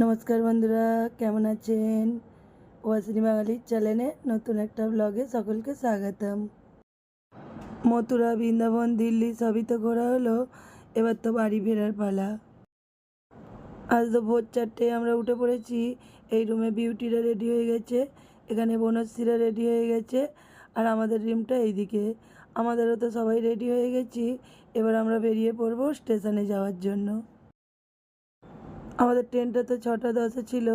নমস্কার বন্ধুরা, কেমন আছেন? ওয়াসিনী বাঙালির চ্যানেলে নতুন একটা ব্লগে সকলকে স্বাগতম। মথুরা, বৃন্দাবন, দিল্লি সবই তো ঘোরা হলো, এবার তো বাড়ি ফেরার পালা। আজ তো ভোর চারটে, আমরা উঠে পড়েছি, এই রুমে বিউটিরা রেডি হয়ে গেছে, এখানে বনশ্রীরা রেডি হয়ে গেছে, আর আমাদের রুমটা এইদিকে। আমাদেরও তো সবাই রেডি হয়ে গেছি, এবার আমরা বেরিয়ে পড়ব স্টেশনে যাওয়ার জন্য। আমাদের ট্রেনটা তো ছটা দশে ছিল।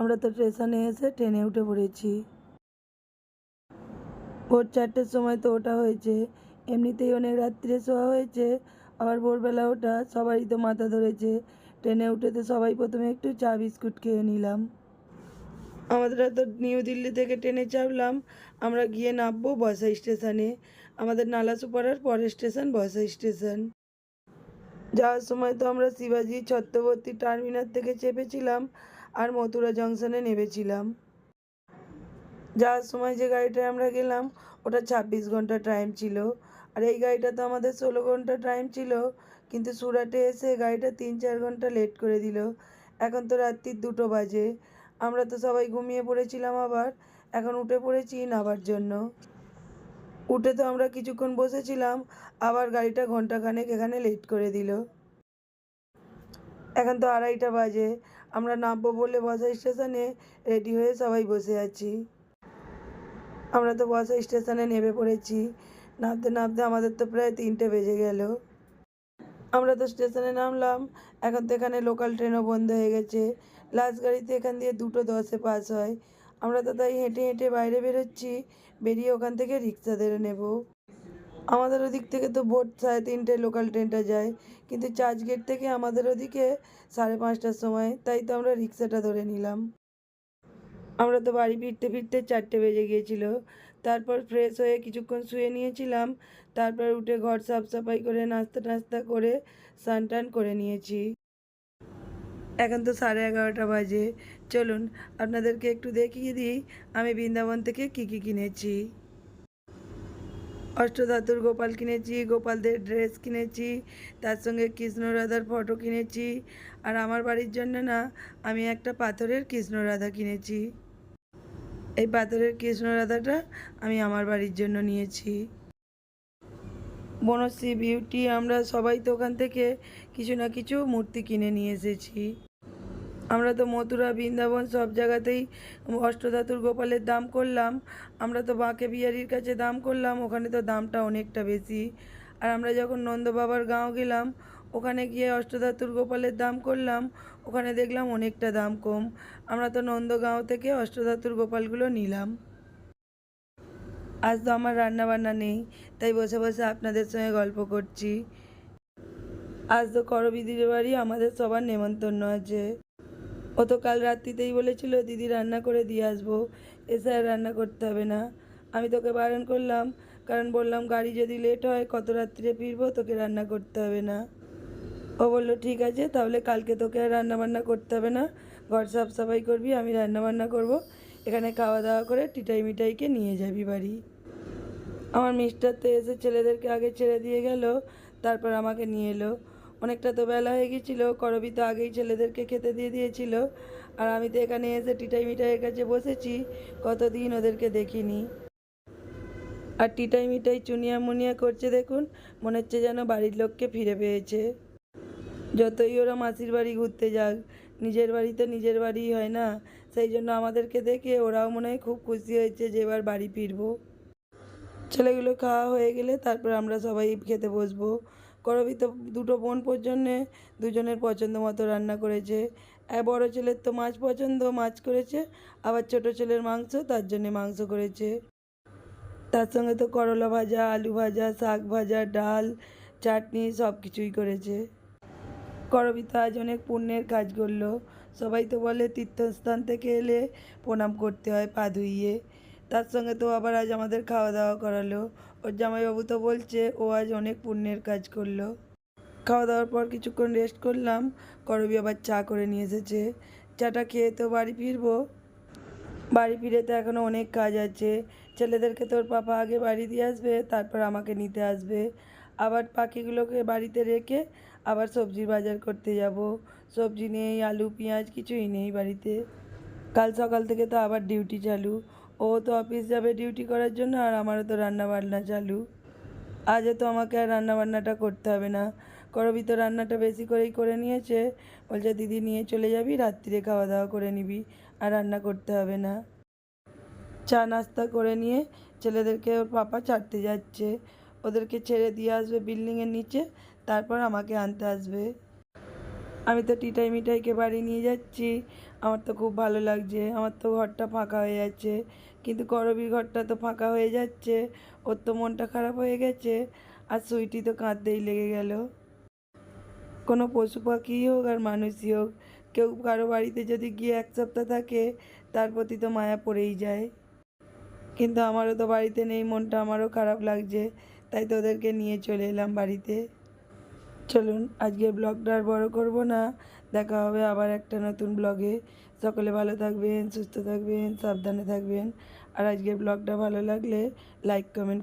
আমরা তো স্টেশনে এসে ট্রেনে উঠে পড়েছি। ভোর চারটের সময় তো ওটা হয়েছে। এমনিতেই অনেক রাত্রে শোয়া হয়েছে। আবার ভোরবেলা ওটা সবারই তো মাথা ধরেছে। ট্রেনে উঠে তো সবাই প্রথমে একটু চা বিস্কুট খেয়ে নিলাম। আমাদের তো নিউ দিল্লি থেকে ট্রেনে চাপলাম। আমরা গিয়ে নামবো বসা স্টেশনে। আমাদের নালাসুপাড়ার পরের স্টেশন বসা স্টেশন। যাওয়ার সময় তো আমরা শিবাজি ছত্রবর্তী টার্মিনাল থেকে চেপেছিলাম আর মথুরা জংশনে নেমেছিলাম। যাওয়ার সময় যে গাড়িটায় আমরা গেলাম, ওটা ছাব্বিশ ঘণ্টা টাইম ছিল। আর এই গাড়িটা তো আমাদের ষোলো ঘণ্টা টাইম ছিল, কিন্তু সুরাটে এসে গাড়িটা তিন চার ঘণ্টা লেট করে দিল। এখন তো রাত্রির দুটো বাজে। আমরা তো সবাই ঘুমিয়ে পড়েছিলাম আবার, এখন উঠে পড়েছি নাবার জন্য। উঠে তো আমরা কিছুক্ষণ বসেছিলাম, আবার গাড়িটা ঘন্টাখানেক এখানে লেট করে দিল। এখন তো আড়াইটা বাজে, আমরা নামবো বলে বসা স্টেশনে রেডি হয়ে সবাই বসে আছি। আমরা তো বসা স্টেশনে নেমে পড়েছি, নামতে নামতে আমাদের তো প্রায় তিনটে বেজে গেল। আমরা তো স্টেশনে নামলাম, এখন তো এখানে লোকাল ট্রেনও বন্ধ হয়ে গেছে। লাস্ট গাড়িতে এখান দিয়ে দুটো দশে পাস হয়। আমরা তাই হেঁটে হেঁটে বাইরে বেরোচ্ছি, বেরিয়ে ওখান থেকে রিক্সা ধরে নেব। আমাদের ওদিক থেকে তো ভোর সাড়ে তিনটে লোকাল ট্রেনটা যায়, কিন্তু চার্চ গেট থেকে আমাদের ওদিকে সাড়ে পাঁচটার সময়, তাই তো আমরা রিক্সাটা ধরে নিলাম। আমরা তো বাড়ি ফিরতে ফিরতে চারটে বেজে গিয়েছিল, তারপর ফ্রেশ হয়ে কিছুক্ষণ শুয়ে নিয়েছিলাম, তারপর উঠে ঘর সাফ সাফাই করে নাস্তা টাস্তা করে স্নান টান করে নিয়েছি। এখন তো সাড়ে এগারোটা বাজে চলুন আপনাদেরকে একটু দেখিয়ে দিই, আমি বৃন্দাবন থেকে কী কী কিনেছি। অষ্টধাতুর গোপাল কিনেছি, গোপালদের ড্রেস কিনেছি, তার সঙ্গে কৃষ্ণ রাধার ফটো কিনেছি, আর আমার বাড়ির জন্য না, আমি একটা পাথরের কৃষ্ণ রাধা কিনেছি। এই পাথরের কৃষ্ণ রাধাটা আমি আমার বাড়ির জন্য নিয়েছি। বনশ্রী বিউটি, আমরা সবাই তো ওখান থেকে কিছু না কিছু মূর্তি কিনে নিয়ে এসেছি। আমরা তো মথুরা, বৃন্দাবন সব জায়গাতেই অষ্টধাতুর গোপালের দাম করলাম। আমরা তো বাঁকে বিহারির কাছে দাম করলাম, ওখানে তো দামটা অনেকটা বেশি। আর আমরা যখন নন্দ বাবার গাঁও গেলাম, ওখানে গিয়ে অষ্টধাতুর গোপালের দাম করলাম, ওখানে দেখলাম অনেকটা দাম কম। আমরা তো নন্দগাঁও থেকে অষ্টধাতুর গোপালগুলো নিলাম। আজ তো আমার রান্না বান্না নেই, তাই বসে বসে আপনাদের সঙ্গে গল্প করছি। আজ তো করবিদির বাড়ি আমাদের সবার নেমন্তন্ন আছে। ও তো কাল রাত্রিতেই বলেছিল, দিদি, রান্না করে দিয়ে আসব। এসে আর রান্না করতে হবে না। আমি তোকে বারণ করলাম, কারণ বললাম গাড়ি যদি লেট হয়, কত রাত্রিরে ফিরবো, তোকে রান্না করতে হবে না। ও বলল, ঠিক আছে, তাহলে কালকে তোকে আর রান্নাবান্না করতে হবে না। ঘর সাফ সাফাই করবি, আমি রান্না বান্না করব। এখানে খাওয়া দাওয়া করে টিটাই মিঠাইকে নিয়ে যাবি বাড়ি। আমার মিস্টার তো এসে ছেলেদেরকে আগে ছেড়ে দিয়ে গেল, তারপর আমাকে নিয়ে এলো। অনেকটা তো বেলা হয়ে গেছিল, করবি তো আগেই ছেলেদেরকে খেতে দিয়ে দিয়েছিল। আর আমি তো এখানে এসে টিটাই মিঠাইয়ের কাছে বসেছি, কতদিন ওদেরকে দেখিনি। আর টিটাই মিঠাই চুনিয়া মুনিয়া করছে দেখুন, মনে হচ্ছে যেন বাড়ির লোককে ফিরে পেয়েছে। যতই ওরা মাসির বাড়ি ঘুরতে যাক, নিজের বাড়ি তো নিজের বাড়িই হয় না, সেই জন্য আমাদেরকে দেখে ওরাও মনে হয় খুব খুশি হয়েছে যে এবার বাড়ি ফিরবো। ছেলেগুলো খাওয়া হয়ে গেলে তারপর আমরা সবাই খেতে বসবো। করবি তো দুটো বোন পর্যন্তে দুজনের পছন্দ মতো রান্না করেছে। আর বড়ো ছেলের তো মাছ পছন্দ, মাছ করেছে। আবার ছোট ছেলের মাংস, তার জন্যে মাংস করেছে। তার সঙ্গে তো করলা ভাজা, আলু ভাজা, শাক ভাজা, ডাল, চাটনি সব কিছুই করেছে। করবিতা আজ অনেক পুণ্যের কাজ করল। সবাই তো বলে তীর্থস্থান থেকে এলে প্রণাম করতে হয় পা ধুইয়ে। তার সঙ্গে তো আবার আজ আমাদের খাওয়া দাওয়া করালো। ওর জামাইবাবু তো বলছে, ও আজ অনেক পুণ্যের কাজ করল। খাওয়া দাওয়ার পর কিছুক্ষণ রেস্ট করলাম, করবি আবার চা করে নিয়ে এসেছে। চাটা খেয়ে তো বাড়ি ফিরবো। বাড়ি ফিরে তো এখনও অনেক কাজ আছে। ছেলেদেরকে তোর পাপা আগে বাড়ি দিয়ে আসবে, তারপর আমাকে নিতে আসবে। আবার পাখিগুলোকে বাড়িতে রেখে আবার সবজির বাজার করতে যাব। সবজি নেই, আলু, পেঁয়াজ কিছুই নেই বাড়িতে। কাল সকাল থেকে তো আবার ডিউটি চালু। ও তো অফিস যাবে ডিউটি করার জন্য আর আমারও তো রান্না বান্না চালু। আজও তো আমাকে আর রান্নাবান্নাটা করতে হবে না। করবি তো রান্নাটা বেশি করেই করে নিয়েছে। বলছে, দিদি নিয়ে চলে যাবি, রাত্রিরে খাওয়া দাওয়া করে নিবি, আর রান্না করতে হবে না। চা নাস্তা করে নিয়ে ছেলেদেরকে ওর পাপা ছাড়তে যাচ্ছে। ওদেরকে ছেড়ে দিয়ে আসবে বিল্ডিংয়ের নিচে, তারপর আমাকে আনতে আসবে। আমি তো টিটাই মিঠাইকে বাড়ি নিয়ে যাচ্ছি। আমার তো খুব ভালো লাগছে। আমার তো ঘরটা ফাঁকা হয়ে যাচ্ছে। কিন্তু করবির ঘরটা তো ফাঁকা হয়ে যাচ্ছে। ওর তো মনটা খারাপ হয়ে গেছে। আর সুইটি তো কাঁদতেই লেগে গেল। কোনো পশু পাখিই হোক আর মানুষই হোক, কেউ কারও বাড়িতে যদি গিয়ে এক সপ্তাহ থাকে, তার প্রতি তো মায়া পড়েই যায়। কিন্তু আমারও তো বাড়িতে নেই, মনটা আমারও খারাপ লাগছে। তাই তোদেরকে নিয়ে চলে এলাম বাড়িতে। চলুন আজকের ব্লগটা আর বড় করব না। দেখা হবে আবার একটা নতুন ব্লগে। সকলে ভালো থাকবেন, সুস্থ থাকবেন, সাবধানে থাকবেন। আর আজকের ব্লগটা ভালো লাগলে লাইক কমেন্ট